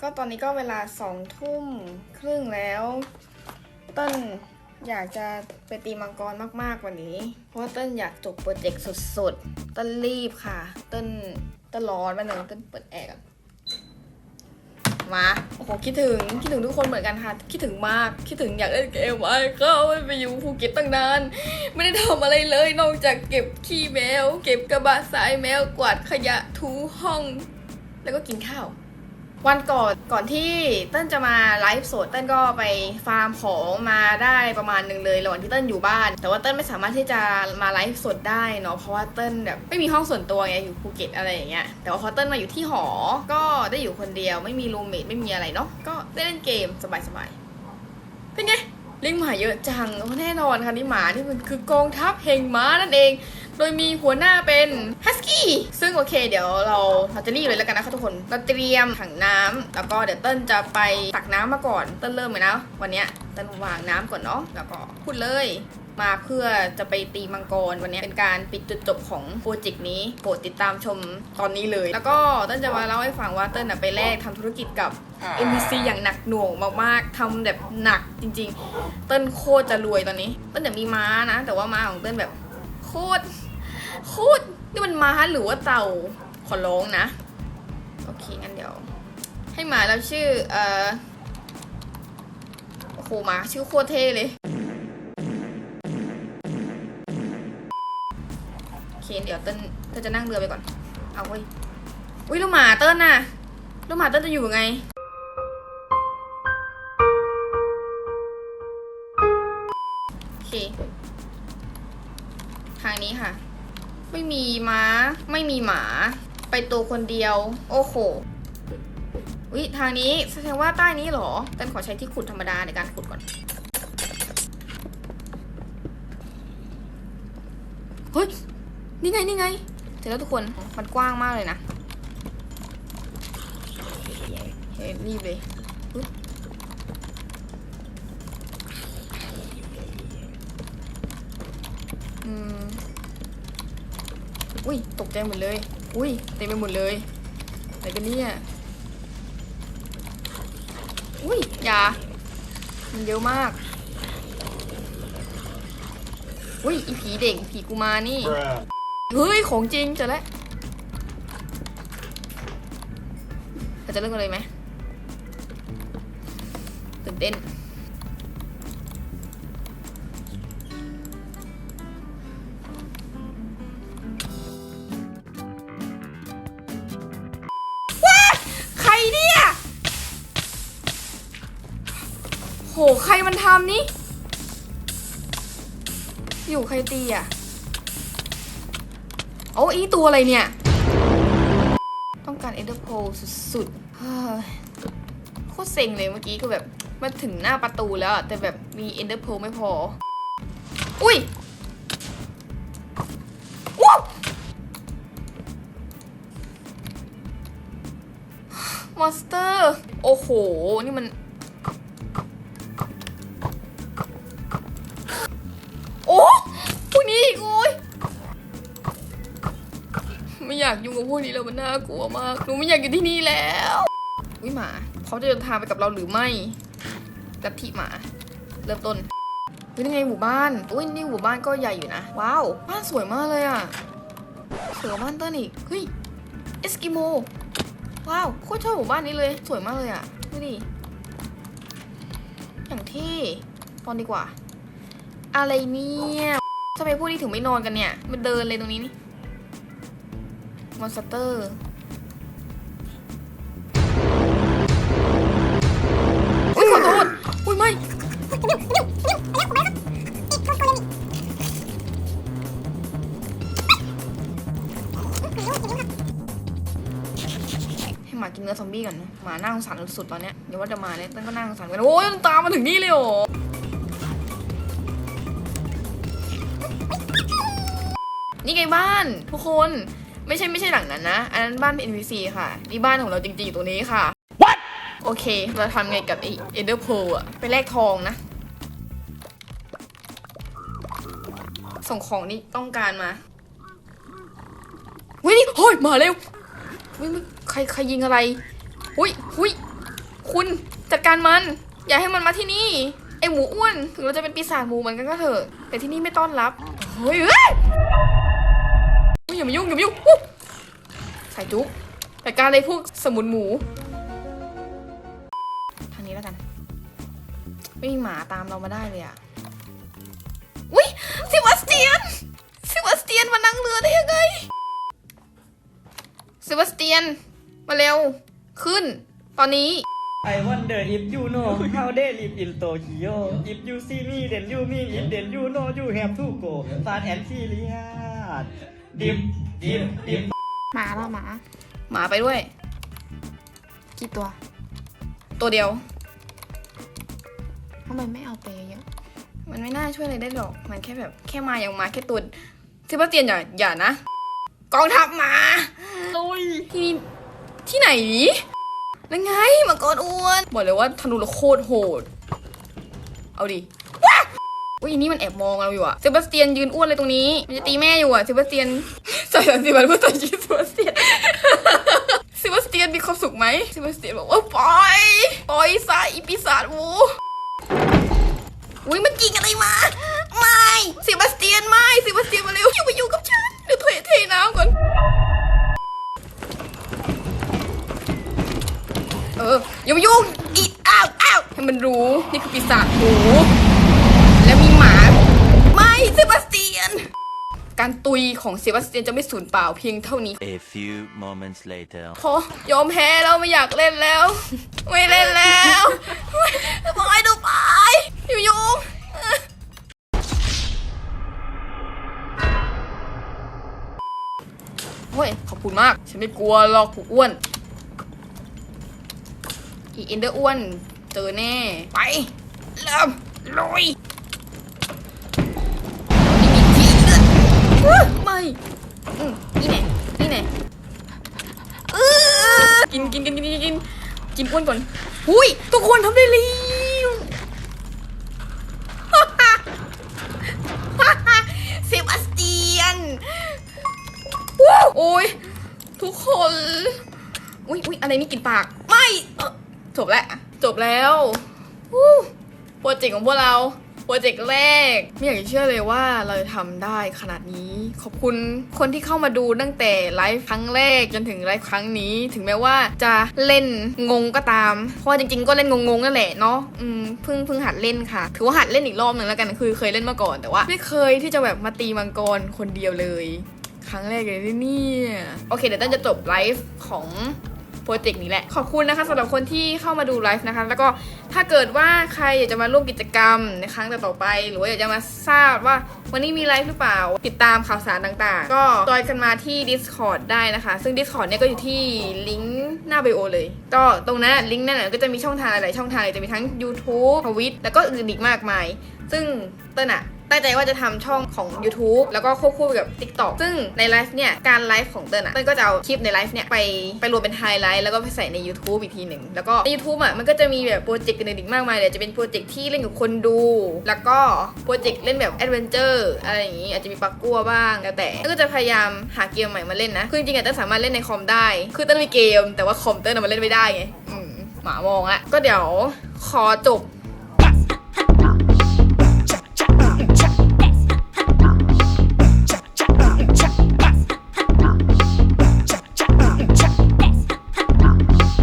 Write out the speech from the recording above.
ก็ตอนนี้ก็เวลาสองทุ่มครึ่งแล้วเต้นอยากจะไปตีมังกรมากๆกว่านี้ เพราะว่าเต้นอยากจบโปรเจกต์สุดๆเต้นรีบค่ะ เต้นต้นร้อนมาหนึ่งเต้นเปิดแอร์ก่อนมาโอ้โหคิดถึงคิดถึงทุกคนเหมือนกันค่ะ คิดถึงมากคิดถึงอยากเล่นเกมไอ้ก็ไปอยู่ภูเก็ตตั้งนาน ไม่ได้ทำอะไรเลยนอกจากเก็บขี้แมว เก็บกระบะทรายแมวกวาดขยะถูห้อง แล้วก็กินข้าว วันก่อนก่อนที่เต้นจะมาไลฟ์สดเต้นก็ไปฟาร์มของมาได้ประมาณหนึ่งเลยระหว่างที่เต้นอยู่บ้าน แต่ว่าเต้นไม่สามารถที่จะมาไลฟ์สดได้เนาะเพราะว่าเต้นแบบไม่มีห้องส่วนตัวไงอยู่ภูเก็ตอะไรอย่างเงี้ยแต่ว่าพอเต้นมาอยู่ที่หอ ก็ได้อยู่คนเดียวไม่มีรูมเมทไม่มีอะไรเนาะก็ได้เล่นเกมสบายๆเป็นไงลี้ยงหมาเยอะจังแน่นอนค่ะนี่หมาที่มันคือกองทัพแห่งหมานั่นเอง โดยมีหัวหน้าเป็นฮัสกี้ซึ่งโอเค เดี๋ยวเราเราจะรีบเลยแล้วกันนะคะทุกคนเราเตรียมถังน้ำแล้วก็เดี๋ยวเติ้ลจะไปตักน้ำมาก่อน เติ้ลเริ่มเลยนะวันเนี้ยเติ้ลวางน้ำก่อนเนาะแล้วก็พูดเลยมาเพื่อจะไปตีมังกรวันนี้เป็นการปิดจุดจบของโปรเจกต์นี้โปรดติดตามชมตอนนี้เลย แล้วก็เติ้ลจะมาเล่าให้ฟังว่าเติ้ลน่ะไปแลกทำธุรกิจกับ NPC อย่างหนักหน่วงมากๆทำแบบหนักจริง ๆ เติ้ลโคตรจะรวยตอนนี้ เติ้ลจะมีม้านะ แต่ว่าม้าของเติ้ลแบบโคตร โคตรนี่มันม้าหรือว่าเต่าขอร้องนะ โอเค งั้นเดี๋ยว ให้หมาเราชื่อ เอ่อโอ้โหหมาชื่อโคตรเท่เลย โอเค เดี๋ยวเติ้ลเติ้ลจะนั่งเรือไปก่อน เอาเว้ย อุ้ยลูกหมาเติ้ลน่ะลูกหมาเติ้ลจะอยู่ยังไงโอเค ทางนี้ค่ะ ไม่มีม้า ไม่มีหมา ไปตัวคนเดียว โอ้โหวิทางนี้แสดงว่าใต้นี้เหรอเต้นขอใช้ที่ขุดธรรมดาในการขุดก่อน เฮ้ย นี่ไง นี่ไงเสร็จแล้วทุกคน มันกว้างมากเลยนะเฮ้ยรีบเลยปึ๊บอืม อุ้ยตกใจหมดเลย อุ้ยเต็มไปหมดเลยอะไรกันเนี่ยอุ้ยอยามันเยอะมาก อุ้ยอีผีเด็กผีกูมานี่ Bruh. เฮ้ย ของจริงเจอแล้วเราจะเริ่มกันเลยไหมตื่นเต้น ใครมันทำนี่ อยู่ใครตีอะโอ้อีตัวอะไรเนี่ย ต้องการเอเดอร์โพสุดๆเฮ้ยโคตรเซ็งเลยเมื่อกี้คือแบบมาถึงหน้าประตูแล้วแต่แบบมีเอเดอร์โพไม่พอ อุ้ยว้ามอนสเตอร์ โอ้โห นี่มัน ไม่อยากอยุ่กับพวกนี้แล้วมันน่ากลัวมาก หนูไม่อยากอยู่ที่นี่แล้ววิหมา เขาจะเดินทางไปกับเราหรือไม่ลัทธิหมา เริ่มต้นเฮ้ยนี่ไงหมู่บ้านอุ้ยนี่หมู่บ้านก็ใหญ่อยู่นะ ว้าว บ้านสวยมากเลยอะสวยบ้านเต้นอีก เฮ้ย เอสกิโม ว้าว โคตรชอบหมู่บ้านนี้เลย สวยมากเลยอะ ดูดิ อย่างที่นอนดีกว่า อะไรเนี่ยทำไมพวกนี้ถึงไม่นอนกันเนี่ย มันเดินเลยตรงนี้นี่ มอนสเตอร์อุ้ยขอโทษอุ้ยไม่ให้หมากินเนื้อซอมบี้ก่อนนะหมาน่าสงสารสุดๆตอนเนี้ยเดี๋ยวว่าจะมาเนี่ยตั้งก็น่าสงสารกันโอ้ยตามมาถึงนี่เลยเหรอนี่ไงบ้าน ทุกคน ไม่ใช่ไม่ใช่หลังนั้นนะ อันนั้นบ้านเป็น NPC ค่ะ นี่บ้านของเราจริงๆอยู่ตรงนี้ค่ะ What โอเค เราทำไงกับไอเอเดอร์โพอะไปแลกทองนะ ส่งของนี่ต้องการมาเฮ้ยนี่เฮ้ยมาเร็วเฮ้ยใครใครยิงอะไรหุยหุยคุณจัดการมัน อย่าให้มันมาที่นี่ ไอหมูอ้วน ถึงเราจะเป็นปีศาจหมูเหมือนกันก็เถอะ แต่ที่นี่ไม่ต้อนรับ เฮ้ยเฮ้ย อยอย่ามายุ่งอย่ามายุ่งอุ๊ยใส่จุ๊บจัดการเลยพวกสมุนหมู ทางนี้แล้วกัน ไม่มีหมาตามเรามาได้เลยอะอุ้ยเซบาสเตียนเซบาสเตียนมานั่งเรือได้ยังไงเซบาสเตียน มาเร็ว ขึ้น ตอนนี้ I wonder if you know how they live in Tokyo. If you see me, then you mean it, then you know you have to go fast and furious. Dip, dip, dip. หมาล่ะหมา หมาไปด้วย กี่ตัว ตัวเดียว ทำไมไม่เอาไปเยอะมันไม่น่าช่วยอะไรได้หรอก มันแค่แบบแค่มาอย่างมาแค่ตัวที่ป้าเตียนอย่าอย่านะ กองทัพหมาลุยที่นี่ที่ไหนนั่นไงมังกรอ้วน บอกเลยว่าธนูเราโคตรโหด เอาดิว้า อุ้ยอันนี่มันแอบมองเราอยู่อะเซบาสเตียนยืนอ้วนเลยตรงนี้ มันจะตีแม่อยู่อะเซบาสเตียนใส่สันติบัตรเพื่อใส่ชีวิตเซบาสเตียนเซบาสเตียนมีความสุขไหมเซบาสเตียนบอกว่าปล่อยปล่อยซะอีปีศาจหมูอุ้ยมันยิงอะไรมา ไม่เซบาสเตียนไม่เซบาสเตียนมาเร็วอยู่มาอยู่กับฉันเดี๋ยวเทเทน้ำก่อนเอออย่ามายุ่งอีอ้าวอ้าวให้มันรู้นี่คือปีศาจห เซบาสเตียน การตุยของเซบาสเตียนจะไม่สูญเปล่าเพียงเท่านี้ A few moments later. พอยอมแพ้แล้วไม่อยากเล่นแล้ว ไม่เล่นแล้วไม่ปล่อยดูไปอยู่ยุงโอ้ยขอบคุณมาก ฉันไม่กลัวหรอกผูกอ้วน อีเอนเดอร์อ้วน เจอแน่ ไป เริ่มลุย ไม่อืมนี่แน่นี่แน่อื้อกินกินกินกินกินกินกินอ้วนก่อนหุยทุกคนทำได้แล้วเซบาสเตียนว้าวโอ้ยทุกคน อุ้ยอุ้ยอะไรนี่กินปาก ไม่จบแล้ว จบแล้ววู้โปรเจกต์ของพวกเรา รเจกต์แรก ไม่อยากจะเชื่อเลยว่าเราจะทำได้ขนาดนี้ ขอบคุณคนที่เข้ามาดูตั้งแต่ไลฟ์ครั้งแรกจนถึงไลฟ์ครั้งนี้ ถึงแม้ว่าจะเล่นงงก็ตาม เพราะจริงๆ ก็เล่นงงๆนั่นแหละเนาะอืมเพิ่งเพิ่งหัดเล่นค่ะ ถือว่าหัดเล่นอีกรอบหนึ่งแล้วกันคือเคยเล่นมาก่อนแต่ว่า ไม่เคยที่จะแบบมาตีมังกรคนเดียวเลย ครั้งแรกเลยนะเนี่ยโอเคเดี๋ยวต้นจะจบไลฟ์ของ รเจกต์นี้แหละ ขอบคุณนะคะสำหรับคนที่เข้ามาดูไลฟ์นะคะ แล้วก็ถ้าเกิดว่าใครอยากจะมาร่วมกิจกรรมในครั้งต่อๆไป หรือว่าอยากจะมาทราบว่าวันนี้มีไลฟ์หรือเปล่า ติดตามข่าวสารต่างๆ ก็จอยกันมาที่ Discord ได้นะคะ ซึ่ง Discord เนี่ยก็อยู่ที่ลิงก์หน้าไบโอเลย ก็ตรงนั้นลิงก์นั่นแหละก็จะมีช่องทางหลายช่องทางเลยจะมีทั้ง YouTube ทวิตแล้วก็อื่นอีกมากมาย ซึ่งเต้นอะ ตั้งใจว่าจะทำช่องของ YouTube แล้วก็ควบคู่กับ TikTok ซึ่งในไลฟ์เนี่ย การไลฟ์ของเต้นอะเต้นก็จะเอาคลิปในไลฟ์เนี่ย ไปไปรวมเป็นไฮไลท์แล้วก็ไปใส่ใน YouTube อีกทีหนึ่ง แล้วก็ใน YouTube อะมันก็จะมีแบบโปรเจกต์กันอีกมากมายเลยจะเป็นโปรเจกต์ที่เล่นกับคนดู แล้วก็โปรเจกต์เล่นแบบแอดเวนเจอร์อะไรอย่างงี้อาจจะมีปักกัวบ้างแล้วแต่แล้วก็จะพยายามหาเกมใหม่มาเล่นนะคือจริงๆอะเต้นสามารถเล่นในคอมได้ คือเต้นมีเกม แต่ว่าคอมเต้นอะมันเล่นไม่ได้ไงหมามองอะก็เดี๋ยวขอจบ